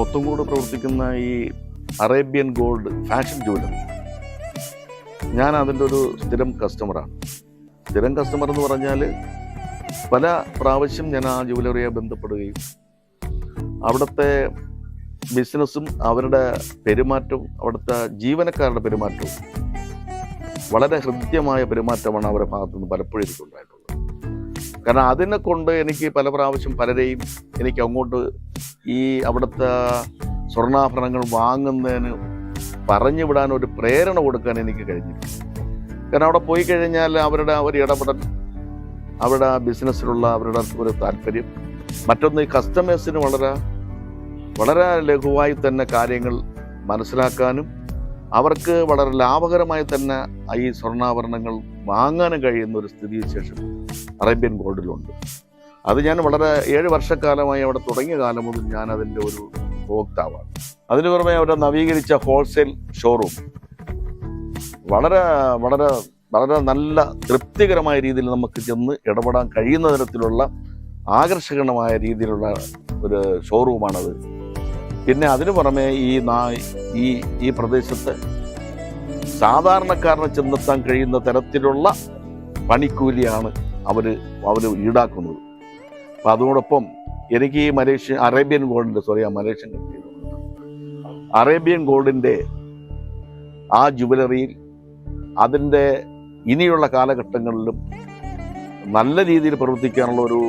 കൊത്തുംകൂട് പ്രവർത്തിക്കുന്ന ഈ Arabian gold fashion jewellery ഞാൻ അതിന്റെ ഒരു സ്ഥിരം കസ്റ്റമറാണ്. സ്ഥിരം കസ്റ്റമർ എന്ന് പറഞ്ഞാൽ പല പ്രാവശ്യം ഞാൻ ആ ജുവലറിയെ ബന്ധപ്പെടുകയും അവിടുത്തെ ബിസിനസ്സും അവരുടെ പെരുമാറ്റവും അവിടുത്തെ ജീവനക്കാരുടെ പെരുമാറ്റവും വളരെ ഹൃദ്യമായ പെരുമാറ്റമാണ് അവരുടെ ഭാഗത്തു നിന്ന് പലപ്പോഴും എനിക്കുണ്ടായിട്ടുള്ളത്. കാരണം അതിനെ കൊണ്ട് എനിക്ക് പല പ്രാവശ്യം പലരെയും എനിക്ക് അങ്ങോട്ട് ഈ അവിടുത്തെ സ്വർണാഭരണങ്ങൾ വാങ്ങുന്നതിന് പറഞ്ഞു വിടാൻ ഒരു പ്രേരണ കൊടുക്കാൻ എനിക്ക് കഴിഞ്ഞിട്ടുണ്ട് കാരണം അവിടെ പോയി കഴിഞ്ഞാൽ അവരുടെ ഒരു ഇടപെടൽ അവരുടെ ബിസിനസ്സിലുള്ള അവരുടെ ഒരു താല്പര്യം. മറ്റൊന്ന് ഈ കസ്റ്റമേഴ്സിന് വളരെ വളരെ ലഘുവായി തന്നെ കാര്യങ്ങൾ മനസ്സിലാക്കാനും അവർക്ക് വളരെ ലാഭകരമായി തന്നെ ഈ സ്വർണാഭരണങ്ങൾ വാങ്ങാനും കഴിയുന്ന ഒരു സ്ഥിതിവിശേഷം അറേബ്യൻ ഗോൾഡിലുണ്ട്. അത് ഞാൻ വളരെ ഏഴ് വർഷക്കാലമായി അവിടെ തുടങ്ങിയ കാലം മുതൽ ഞാൻ അതിന്റെ ഒരു ഉപഭോക്താവാണ്. അതിന് പുറമെ അവിടെ നവീകരിച്ച ഹോൾസെയിൽ ഷോറൂം. വളരെ വളരെ വളരെ നല്ല തൃപ്തികരമായ രീതിയിൽ നമുക്ക് ചെന്ന് ഇടപെടാൻ കഴിയുന്ന തരത്തിലുള്ള ആകർഷകമായ രീതിയിലുള്ള ഒരു ഷോറൂമാണത്. പിന്നെ അതിനു പുറമെ ഈ ഈ ഈ പ്രദേശത്ത് സാധാരണക്കാരനെ ചെന്നെത്താൻ കഴിയുന്ന തരത്തിലുള്ള പണിക്കൂലിയാണ് അവർ അവർ ഈടാക്കുന്നത്. അപ്പം അതോടൊപ്പം എനിക്ക് ഈ മലേഷ്യ അറേബ്യൻ ഗോൾഡിന്റെ സോറി ആ മലേഷ്യൻ അറേബ്യൻ ഗോൾഡിന്റെ ആ ജുവലറിയിൽ അതിന്റെ ഇനിയുള്ള കാലഘട്ടങ്ങളിലും നല്ല രീതിയിൽ പ്രവർത്തിക്കാനുള്ള ഒരു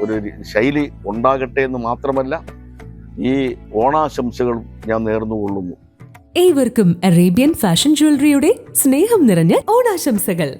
ഒരു ശൈലി ഉണ്ടാകട്ടെ എന്ന് മാത്രമല്ല ഈ ഓണാശംസകളും ഞാൻ നേർന്നുകൊള്ളുന്നു. ഏവർക്കും അറേബ്യൻ ഫാഷൻ ജ്വല്ലറിയുടെ സ്നേഹം നിറഞ്ഞ ഓണാശംസകൾ.